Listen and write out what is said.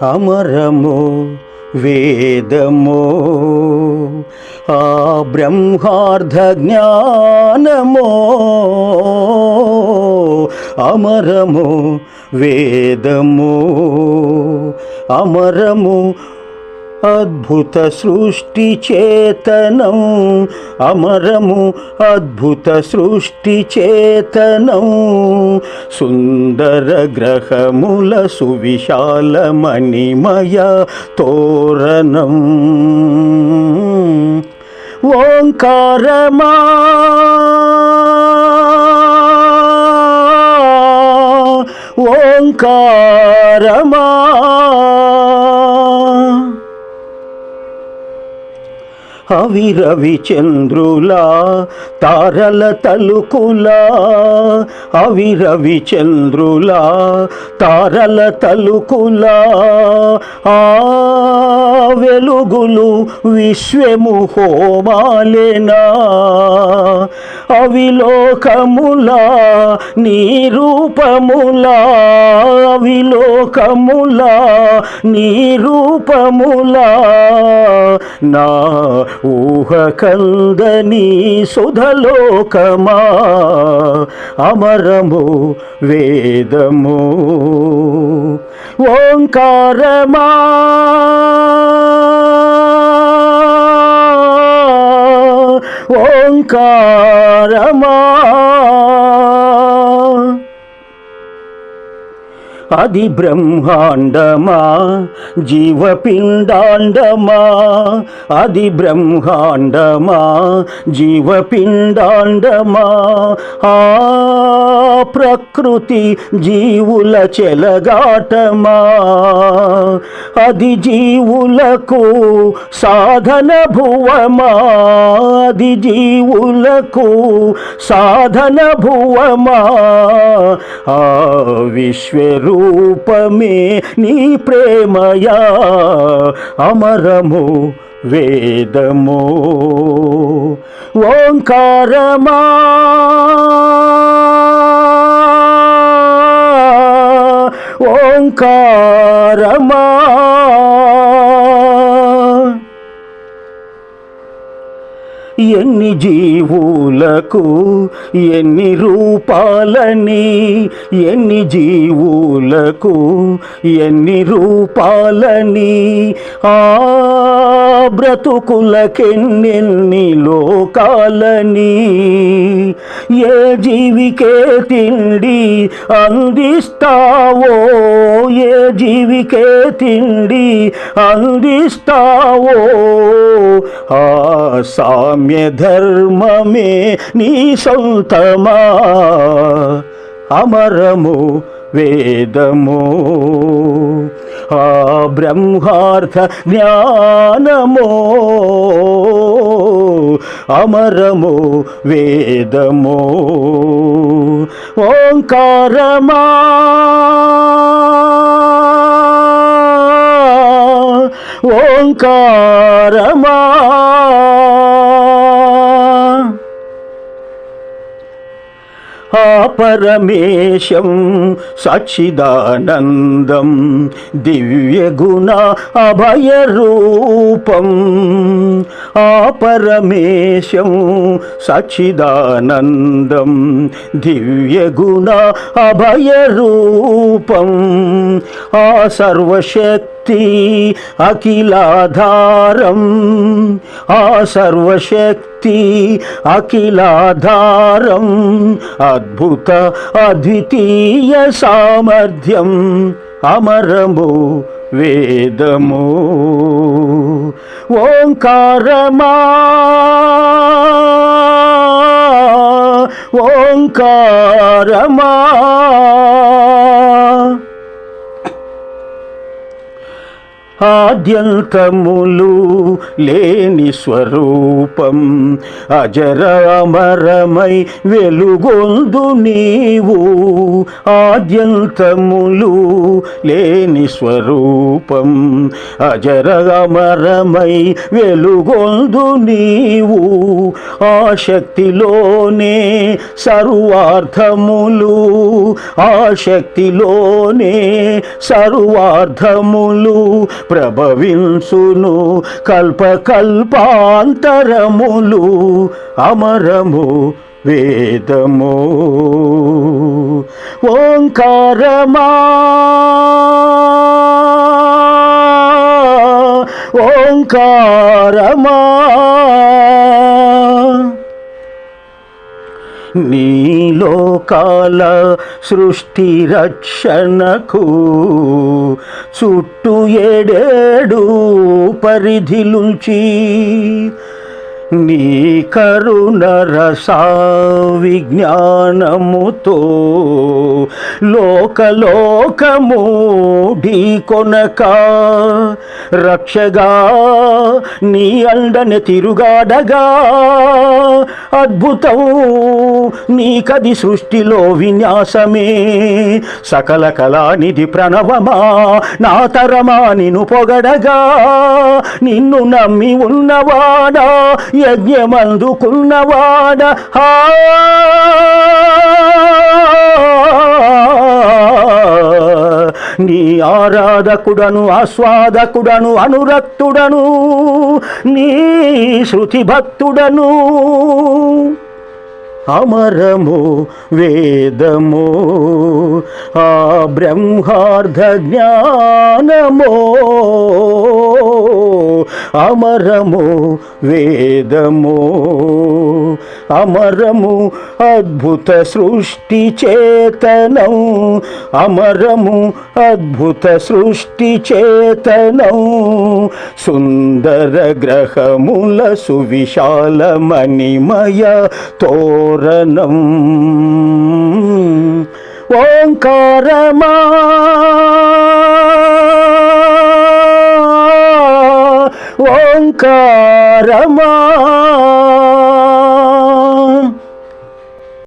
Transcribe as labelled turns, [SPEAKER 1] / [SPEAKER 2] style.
[SPEAKER 1] అమరము వేదము ఆ బ్రహ్మార్థ జ్ఞానమో అమరము వేదము అమరము అద్భుత సృష్టి చేతనం. అమరము అద్భుత సృష్టి చేతనం. సుందర గ్రహముల సువిశాల మణిమయ తోరణం. ఓంకారమా ఓంకారమా అవి రవిచంద్రులా తారల తలుకులా. అవి రవిచంద్రులా తారల తలుకులా. ఆ వెలుగులు విశ్వము హోమాలేనా అవిలోకములా నీ రూపములా అవిలోకములా నీ రూపములా. నా ఊహ కందని సుధలోకమా అమరము వేదము. ఓంకారమా. ఓ కారమా అది బ్రహ్మాండమా? జీవపిండాండమా? అది బ్రహ్మాండమా? జీవపిండాండమా? ఆ ప్రకృతి జీవుల చెలగాటమా? అది జీవులకు సాధన భువమా అది జీవులకు సాధన భువమా? ఆ విశ్వరూపమే నీ ప్రేమయా? అమరము వేదము ఓంకారమా? ఓంకారమా? ఎన్ని జీవులకు ఎన్ని రూపాలని ఎన్ని జీవులకు ఎన్ని రూపాలని ఆ బ్రతుకులకెన్నెన్ని లోకాలని ఏ జీవికే తిండి అందిస్తావో ఏ జీవికే తిండి అందిస్తావో ఆ సామి సామ్య ధర్మమే నీ సొంతమా? అమరము వేదము. ఆ బ్రహ్మార్థ జ్ఞానమో. అమరము వేదము. ఓంకారమా? ఓంకారమా? పరమేశం సచ్చిదానందం దివ్యగుణ అభయరూపం ఆ పరమేశం సచ్చిదానందం దివ్యగుణ అభయరూపం ఆ సర్వశక్తి శక్తి అఖిలాధారం. ఆ సర్వశక్తి అఖిలాధారం. అద్భుత అద్వితీయ సామర్థ్యం అమరము వేదము. ఓంకారమా ఓంకారమా. ఆద్యంతములు లేని స్వరూపం. అజరామరమై వెలుగొందు నీవు. ఆద్యంతములు లేని స్వరూపం. అజరామరమై వెలుగొందు నీవు. ఆ శక్తిలోనే సర్వార్థములు. ఆ శక్తిలోనే సర్వార్థములు. ప్రభవించును కల్పకల్పాంతరములు అమరము వేదము. ఓంకారమా ఓంకారమా నీలోకాల సృష్టి రక్షణకు చుట్టూ ఏడేడు పరిధిలుంచి నీ కరుణ రస విజ్ఞానముతో లోకలోకము ఢీకొనక రక్షగా నీ అండని తిరుగాడగా అద్భుతం నీకది సృష్టిలో విన్యాసమే సకల కళానిధి ప్రణవమా నా తరమా నిన్ను పొగడగా నిన్ను నమ్మి ఉన్నవాడా యజ్ఞమందుకున్నవాడ. హా! నీ ఆరాధకుడను ఆస్వాదకుడను అనురక్తుడను నీ శృతి భక్తుడను అమరము వేదము ఆ బ్రహ్మార్థ జ్ఞానమో అమరము వేదము అమరము అద్భుత సృష్టి చేతనం. అమరము అద్భుత సృష్టి చేతనం. సుందర గ్రహముల సువిశాల మణిమయ తోరణం ఓంకారమా ఓంకారమా